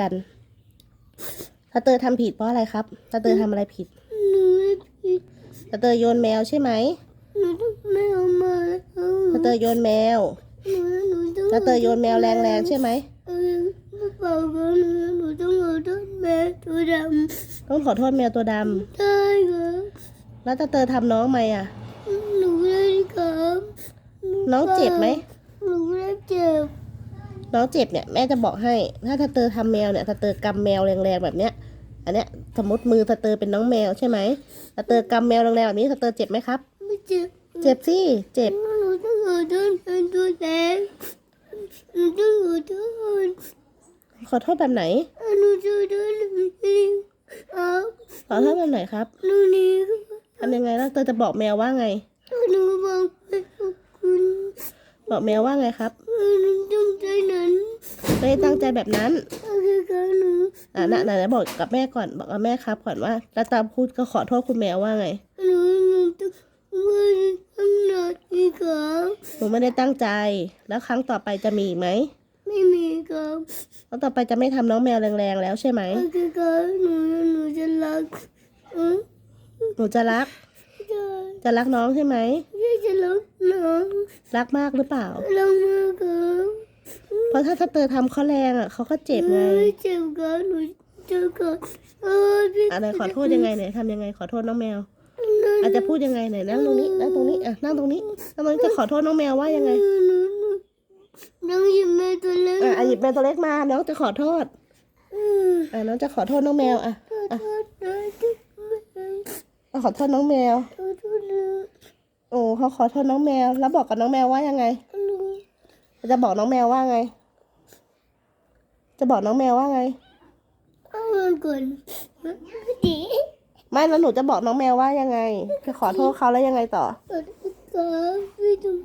กันตาเตอทำผิดเพราะอะไรครับตาเตอทำอะไรผิดหนูไม่ผิดตาเตอโยนแมวใช่ไหมหนูต้องไม่เอามาแล้วตาเตอโยนแมวหนูหนูต้องตาเตอโยนแมวแรงๆใช่ไหมเออเปล่าก็หนูหนูต้องเอาต้นแม่ตัวดต้องขอโทษแมวตัวดำำได้ครับแล้วตาเตอทำน้องไหมอะหนูเล่นครับหน้องเจ็บไหมหนูเล่นเจ็บ น้องเจ็บเนี่ยแม่จะบอกให้ ถ้าตาเตอทำแมวเนี่ยตาเตอกำแมวแรงๆแบบเนี้ย อันเนี้ยสมมติมือตาเตอเป็นน้องแมวใช่ไหมตาเตอกำแมวแรงๆแบบนี้ตาเตอเจ็บไหมครับ ไม่เจ็บ เจ็บสิเจ็บหนูต้องเอาต้นแม่ตัวแดงหนูต้องเอาต้นขอโทษแบบไหนหนูจะเดินหนูนี่ครับขอโทษแบบไหนครับหนูนี่ทำยังไงแล้วเตอจะบอกแมวว่าไง หนูบอกให้ขอบคุณ บอกแมวว่าไงครับหนูต้องใจนั้นไม่ได้ตั้งใจแบบนั้นโอเคครับหนูอะนะไหนๆบอกกับแม่ก่อนบอกกับแม่ครับก่อนว่าแล้วตาพูดก็ขอโทษคุณแมวว่าไงหนูหนูต้องไม่ทำหน้าที่ครับหนูไม่ได้ตั้งใจ แล้วครั้งต่อไปจะมีอีกไหมไม่มีครับครั้งต่อไปจะไม่ทำน้องแมวแรงๆแล้วใช่ไหมโอเคครับหนูหนูจะรักเออหนูจะรักจะจะรักน้องใช่ไหมจะจะ รักน้องรักมากหรือเปล่า รักมากครับเพราะถ้าถ้าเตอทำเขาแรงอะเขาก็เจ็บไงไม่เจ็บครับหนูเจะกับเออพี่อะไรขอโทษยังไงเนี่ยทำยังไงขอโทษน้องแมว อาจจะพูดยังไงไหนนั่งตรงนี้นั่งตรงนี้อะนั่งตรงนี้นั่งตรงนี้จะขอโทษน้องแมวว่ายังไงหนูหนูน้องหยิบแม่ตัวเล็กอะอะหยิบแมวตัวเล็กมาน้องจะขอโทษอืมอะน้องจะขอโทษน้องแมวอะขอโทษนะที่แม่อะขอโทษน้องแมวขอโทษนะ โอ้เขาขอโทษน้องแมว แล้วบอกกับน้องแมวว่ายังไง จะบอกน้องแมวว่าไง จะบอกน้องแมวว่าไงก่อนดีไม่แล้วหนูจะบอกน้องแมวว่ายังไง จะขอโทษเขาแล้วยังไงต่อขอโทษพี่ตุ้ม